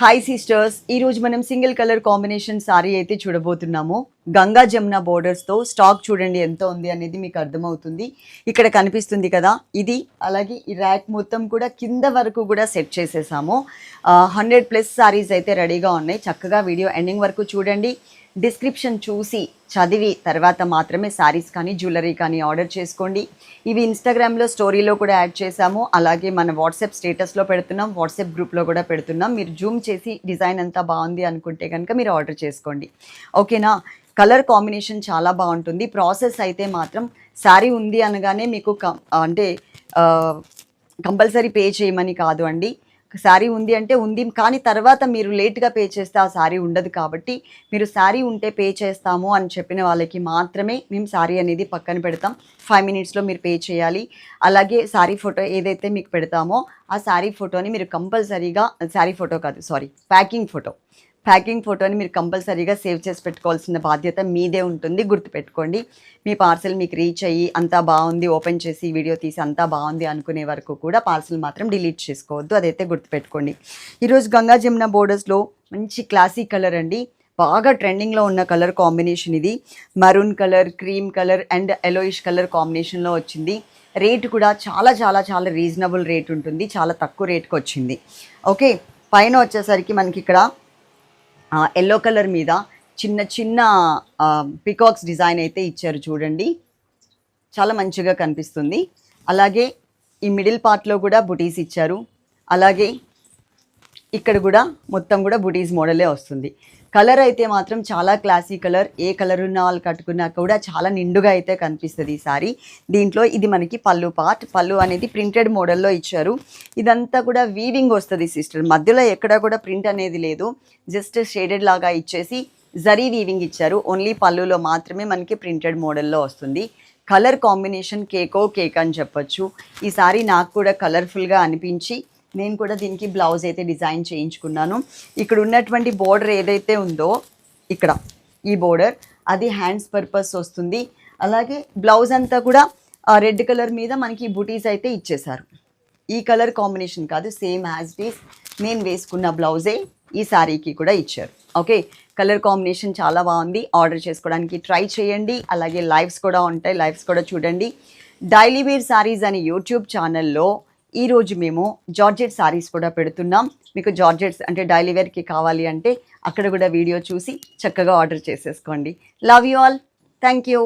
Hi sisters ఈ రోజు మనం సింగిల్ కలర్ కాంబినేషన్ సారీ అయితే చూడబోతున్నాము. గంగా జమున బోర్డర్స్తో స్టాక్ చూడండి ఎంత ఉంది అనేది మీకు అర్థమవుతుంది. ఇక్కడ కనిపిస్తుంది కదా ఇది అలాగే ఈ ర్యాక్ మొత్తం కూడా కింద వరకు కూడా సెట్ చేసేసాము. హండ్రెడ్ ప్లస్ సారీస్ అయితే రెడీగా ఉన్నాయి. చక్కగా వీడియో ఎండింగ్ వరకు చూడండి. డిస్క్రిప్షన్ చూసి చదివి తర్వాత మాత్రమే శారీస్ కానీ జ్యువెలరీ కానీ ఆర్డర్ చేసుకోండి. ఇవి ఇన్స్టాగ్రామ్లో స్టోరీలో కూడా యాడ్ చేసాము అలాగే మన వాట్సాప్ స్టేటస్లో పెడుతున్నాం. వాట్సాప్ గ్రూప్లో కూడా పెడుతున్నాం. మీరు జూమ్ చేసి డిజైన్ అంతా బాగుంది అనుకుంటే కనుక మీరు ఆర్డర్ చేసుకోండి. ఓకేనా కలర్ కాంబినేషన్ చాలా బాగుంటుంది. ప్రాసెస్ అయితే మాత్రం శారీ ఉంది అనగానే మీకు కం- అంటే కంపల్సరీ పే చేయమని కాదు అండి. శారీ ఉంది అంటే ఉంది కానీ తర్వాత మీరు లేట్గా పే చేస్తే ఆ శారీ ఉండదు కాబట్టి మీరు శారీ ఉంటే పే చేస్తాము అని చెప్పిన వాళ్ళకి మాత్రమే మేము శారీ అనేది పక్కన పెడతాం. ఫైవ్ మినిట్స్లో మీరు పే చేయాలి. అలాగే శారీ ఫోటో ఏదైతే మీకు పెడతామో ఆ శారీ ఫోటోని మీరు కంపల్సరీగా శారీ ఫోటో కాదు సారీ ప్యాకింగ్ ఫోటో ప్యాకింగ్ ఫోటోని మీరు కంపల్సరీగా సేవ్ చేసి పెట్టుకోవాల్సిన బాధ్యత మీదే ఉంటుంది. గుర్తుపెట్టుకోండి. మీ పార్సెల్ మీకు రీచ్ అయ్యి అంతా బాగుంది ఓపెన్ చేసి వీడియో తీసి అంతా బాగుంది అనుకునే వరకు కూడా పార్సెల్ మాత్రం డిలీట్ చేసుకోవద్దు. అదైతే గుర్తుపెట్టుకోండి. ఈరోజు గంగా జమున బోర్డర్స్లో మంచి క్లాసిక్ కలర్ అండి. బాగా ట్రెండింగ్లో ఉన్న కలర్ కాంబినేషన్ ఇది. Maroon colour cream colour and yellowish colour కాంబినేషన్లో వచ్చింది. రేట్ కూడా చాలా చాలా చాలా రీజనబుల్ రేట్ ఉంటుంది. చాలా తక్కువ రేట్కి వచ్చింది ఓకే పైన వచ్చేసరికి మనకి ఇక్కడ ఎల్లో కలర్ మీద చిన్న చిన్న పికాక్స్ డిజైన్ అయితే ఇచ్చారు చూడండి. చాలా మంచిగా కనిపిస్తుంది. అలాగే ఈ మిడిల్ పార్ట్లో కూడా బుటీస్ ఇచ్చారు. అలాగే ఇక్కడ కూడా మొత్తం కూడా బుటీస్ మోడలే వస్తుంది. కలర్ అయితే మాత్రం చాలా క్లాసీ కలర్. ఏ కలర్ ఉన్న వాళ్ళు కట్టుకున్నా కూడా చాలా నిండుగా అయితే కనిపిస్తుంది ఈ సారీ. దీంట్లో ఇది మనకి పళ్ళు పార్ట్. పళ్ళు అనేది ప్రింటెడ్ మోడల్లో ఇచ్చారు. ఇదంతా కూడా వీవింగ్ వస్తుంది సిస్టర్. మధ్యలో ఎక్కడ కూడా ప్రింట్ అనేది లేదు. జస్ట్ షేడెడ్ లాగా ఇచ్చేసి జరీ వీవింగ్ ఇచ్చారు. ఓన్లీ పళ్ళులో మాత్రమే మనకి ప్రింటెడ్ మోడల్లో వస్తుంది. కలర్ కాంబినేషన్ కేకో కేక్ అని చెప్పొచ్చు. ఈ సారీ నాకు కూడా కలర్ఫుల్గా అనిపించి నేను కూడా దీనికి బ్లౌజ్ అయితే డిజైన్ చేయించుకున్నాను. ఇక్కడ ఉన్నటువంటి బోర్డర్ ఏదైతే ఉందో ఇక్కడ ఈ బోర్డర్ అది హ్యాండ్స్ పర్పస్ వస్తుంది. అలాగే బ్లౌజ్ అంతా కూడా రెడ్ కలర్ మీద మనకి బుటీస్ అయితే ఇచ్చేశారు. ఈ కలర్ కాంబినేషన్ కాదు సేమ్ యాజ్ డీస్ నేను వేసుకున్న బ్లౌజే ఈ శారీకి కూడా ఇచ్చారు. ఓకే? కలర్ కాంబినేషన్ చాలా బాగుంది. ఆర్డర్ చేసుకోవడానికి ట్రై చేయండి. అలాగే లైవ్స్ కూడా ఉంటాయి. లైవ్స్ కూడా చూడండి. డైలీ వేర్ శారీస్ అనే యూట్యూబ్ ఛానల్లో ఈరోజు మేము జార్జెట్ శారీస్ కూడా పెడుతున్నాం. మీకు జార్జెట్స్ అంటే డైలీ వేర్కి కావాలి అంటే అక్కడ కూడా వీడియో చూసి చక్కగా ఆర్డర్ చేసేసుకోండి. Love you all thank you